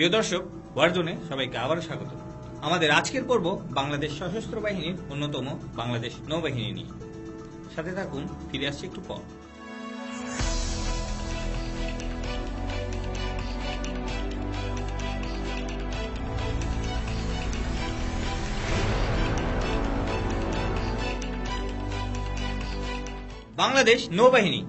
প্রিয় দর্শক ওয়ার্জনে সবাইকে আবারও স্বাগত। আমাদের আজকের পর্ব বাংলাদেশ সশস্ত্র বাহিনীর অন্যতম বাংলাদেশ নৌবাহিনী নিয়ে। সাথে থাকুন, ফিরে আসছি একটু পর। বাংলাদেশ নৌবাহিনী,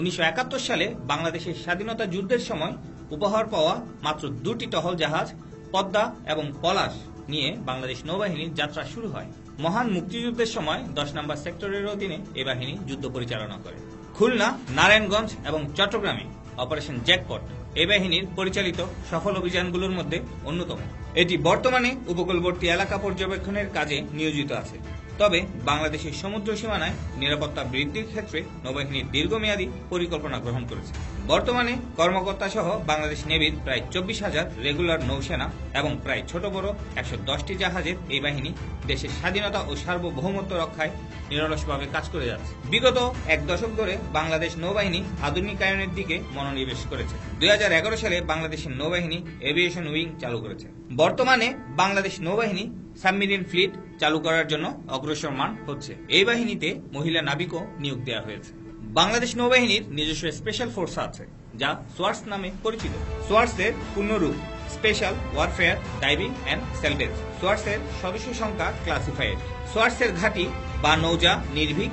উনিশশো একাত্তর সালে বাংলাদেশের স্বাধীনতা যুদ্ধের সময় উপহার পাওয়া মাত্র দুটি টহল জাহাজ, পদ্মা এবং পলাশ নিয়ে বাংলাদেশ নৌবাহিনীর যাত্রা শুরু হয়। মহান মুক্তিযুদ্ধের সময় দশ নম্বর সেক্টরের অধীনে এ বাহিনী যুদ্ধ পরিচালনা করে খুলনা, নারায়ণগঞ্জ এবং চট্টগ্রামে অপারেশন জ্যাকপট এ বাহিনীর পরিচালিত সফল অভিযানগুলোর মধ্যে অন্যতম। এটি বর্তমানে উপকূলবর্তী এলাকা পর্যবেক্ষণের কাজে নিয়োজিত আছে। তবে বাংলাদেশের সমুদ্র সীমানায় নিরাপত্তা বৃদ্ধির ক্ষেত্রে নৌবাহিনীর দীর্ঘমেয়াদী পরিকল্পনা গ্রহণ করেছে। বর্তমানে কর্মকর্তা সহ বাংলাদেশ নেভির প্রায় চব্বিশ হাজার রেগুলার নৌসেনা এবং প্রায় ছোট বড় একশো দশটি জাহাজের এই বাহিনী দেশের স্বাধীনতা ও সার্বভৌমত্ব রক্ষায় নিরলসভাবে কাজ করে যাচ্ছে। বিগত এক দশক ধরে বাংলাদেশ নৌবাহিনী আধুনিকায়নের দিকে মনোনিবেশ করেছে। দুই হাজার এগারো সালে বাংলাদেশের নৌবাহিনী এভিয়েশন উইং চালু করেছে। বর্তমানে বাংলাদেশ নৌবাহিনী সাবমেরিন ফ্লিট চালু করার জন্য অগ্রসরমান হচ্ছে। এই বাহিনীতে মহিলা নাবিকও নিয়োগ দেওয়া হয়েছে। বাংলাদেশ নৌবাহিনীর নিজস্ব স্পেশাল ফোর্স আছে, যা সোয়ার্স নামে পরিচিত। সোয়ার্সের পূর্ণরূপ special warfare diving and salvage সোয়ার্সের সদস্য সংখ্যা ক্লাসিফাইড সোয়ার্সের ঘাঁটি বা নৌজা নির্ভীক।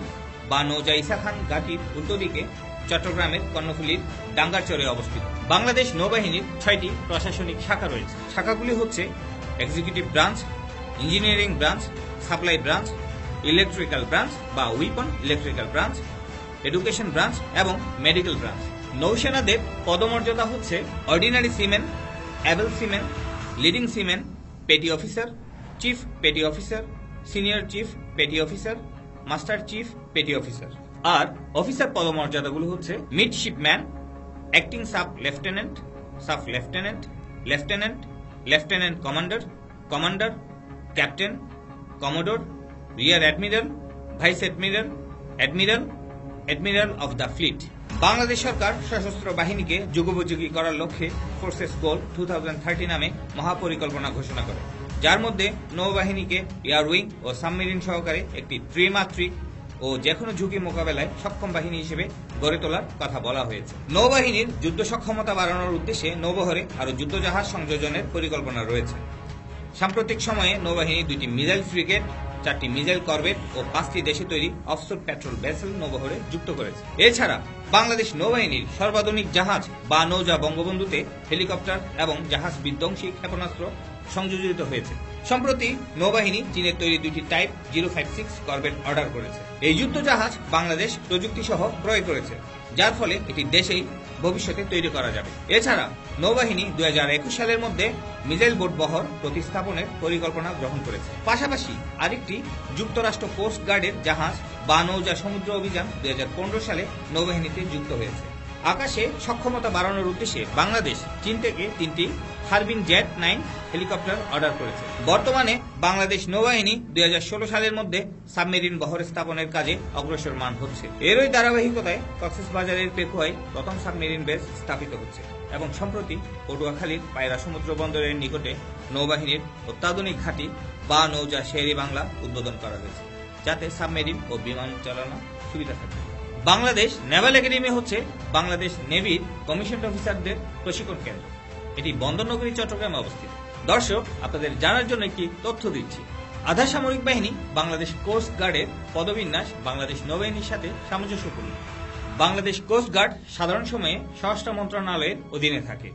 বা নৌজা ইসা খান ঘাটির উল্টো দিকে চট্টগ্রামের কর্ণফুলীর ডাঙ্গারচরে অবস্থিত। বাংলাদেশ নৌবাহিনীর ছয়টি প্রশাসনিক শাখা রয়েছে। শাখাগুলি হচ্ছে executive branch engineering branch, supply branch electrical branch বা weapon electrical branch education branch এবং মেডিকেল ব্রাঞ্চ। নৌসেনাদের পদমর্যাদা হচ্ছে ordinary seaman able seaman leading seaman petty officer chief petty officer senior chief petty officer master chief petty officer আর officer পদমর্যাদাগুলো হচ্ছে midshipman acting sub lieutenant sub lieutenant lieutenant lieutenant commander commander captain, commodore, rear admiral, vice admiral admiral admiral of the fleet. Bangladesh সরকার সশস্ত্র বাহিনীকে যুগোপযোগী করার লক্ষ্যে forces গোল two নামে মহাপরিকল্পনা ঘোষণা করে। যার মধ্যে নৌবাহিনীকে এয়ার উইং ও সাবমেরিন সহকারে একটি ত্রিমাত্রিক ও যে কোনো ঝুঁকি মোকাবেলায় সক্ষম বাহিনী হিসেবে গড়ে তোলার কথা বলা হয়েছে। নৌবাহিনীর যুদ্ধ সক্ষমতা বাড়ানোর উদ্দেশ্যে নৌবহরে আরও যুদ্ধজাহাজ সংযোজনের পরিকল্পনা রয়েছে। সাম্প্রতিক সময়ে নৌবাহিনী দুটি মিসাইল ফ্রিগেট, চারটি মিসাইল করবেট ও পাঁচটি দেশে তৈরি অফসোর পেট্রোল ভেসেল নৌবহরে যুক্ত করেছে। এছাড়া বাংলাদেশ নৌবাহিনীর সর্বাধুনিক জাহাজ বা নৌজা বঙ্গবন্ধুতে হেলিকপ্টার এবং জাহাজ বিধ্বংসী ক্ষেপণাস্ত্র সংযোজিত হয়েছে। সম্প্রতি নৌবাহিনী চীনের তৈরি দুটি type zero five six corvette order করেছে। এই যুদ্ধ জাহাজ বাংলাদেশ প্রযুক্তি সহ ক্রয় করেছে, যার ফলে এটি দেশেই ভবিষ্যতে তৈরি করা যাবে। এছাড়া নৌবাহিনী দুই সালের মধ্যে মিসাইল বোট বহর প্রতিস্থাপনের পরিকল্পনা গ্রহণ করেছে। পাশাপাশি আরেকটি যুক্তরাষ্ট্র কোস্ট গার্ডের জাহাজ বা নৌজা সমুদ্র অভিযান দুই হাজার পনেরো সালে নৌবাহিনীতে যুক্ত হয়েছে। আকাশে সক্ষমতা বাড়ানোর উদ্দেশ্যে বাংলাদেশ, চীন থেকে তিনটি Harbin jet nine helicopter order করেছে। বর্তমানে বাংলাদেশ নৌবাহিনী দুই হাজার ষোলো সালের মধ্যে সাবমেরিন বহর স্থাপনের কাজে অগ্রসরমান হচ্ছে। এরই ধারাবাহিকতায় কক্সেস কক্সবাজারের পেকুয়ায় প্রথম সাবমেরিন বেস স্থাপিত হচ্ছে এবং সম্প্রতি পটুয়াখালীর পায়রা সমুদ্র বন্দরের নিকটে নৌবাহিনীর অত্যাধুনিক ঘাঁটি বা নৌজা শেরি বাংলা উদ্বোধন করা হয়েছে, যাতে সাবমেরিন ও বিমান চালানো সুবিধা থাকে। বাংলাদেশ নেভাল একাডেমি হচ্ছে বাংলাদেশ নেভির কমিশন অফিসারদের প্রশিক্ষণ কেন্দ্র। এটি বন্দরনগরী, চট্টগ্রামে অবস্থিত। দর্শক, আপনাদের জানার জন্য একটি তথ্য দিচ্ছি। আধা সামরিক বাহিনী বাংলাদেশ কোস্ট গার্ডের পদবিন্যাস বাংলাদেশ নৌবাহিনীর সাথে সামঞ্জস্যপূর্ণ বাংলাদেশ কোস্ট গার্ড সাধারণ সময়ে স্বরাষ্ট্র মন্ত্রণালয়ের অধীনে থাকে।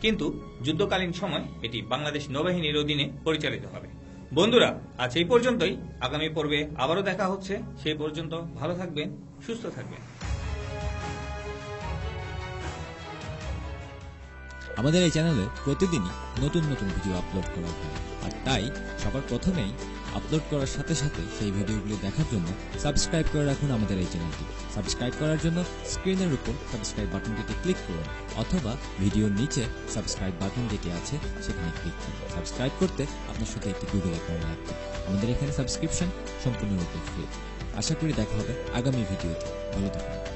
কিন্তু যুদ্ধকালীন সময় এটি বাংলাদেশ নৌবাহিনীর অধীনে পরিচালিত হবে। বন্ধুরা, আজ এই পর্যন্তই। আগামী পর্বে আবারও দেখা হচ্ছে। সেই পর্যন্ত ভালো থাকবেন, সুস্থ থাকবেন। আমাদের এই চ্যানেলে প্রতিদিনই নতুন নতুন ভিডিও আপলোড করা হয় আর তাই, সবার প্রথমেই আপলোড করার সাথে সাথে সেই ভিডিওগুলো দেখার জন্য সাবস্ক্রাইব করে রাখুন আমাদের এই চ্যানেলটি। সাবস্ক্রাইব করার জন্য স্ক্রিনের উপর সাবস্ক্রাইব বাটনটিতে ক্লিক করুন, অথবা ভিডিওর নিচে সাবস্ক্রাইব বাটন যেটি আছে, সেখানে ক্লিক করুন। সাবস্ক্রাইব করতে আপনার সাথে একটি গুগল অ্যাকাউন্ট লাগবে। আমাদের এখানে সাবস্ক্রিপশন সম্পূর্ণরূপে ফ্রি আশা করি দেখা হবে আগামী ভিডিওতে ভালো থাকুন।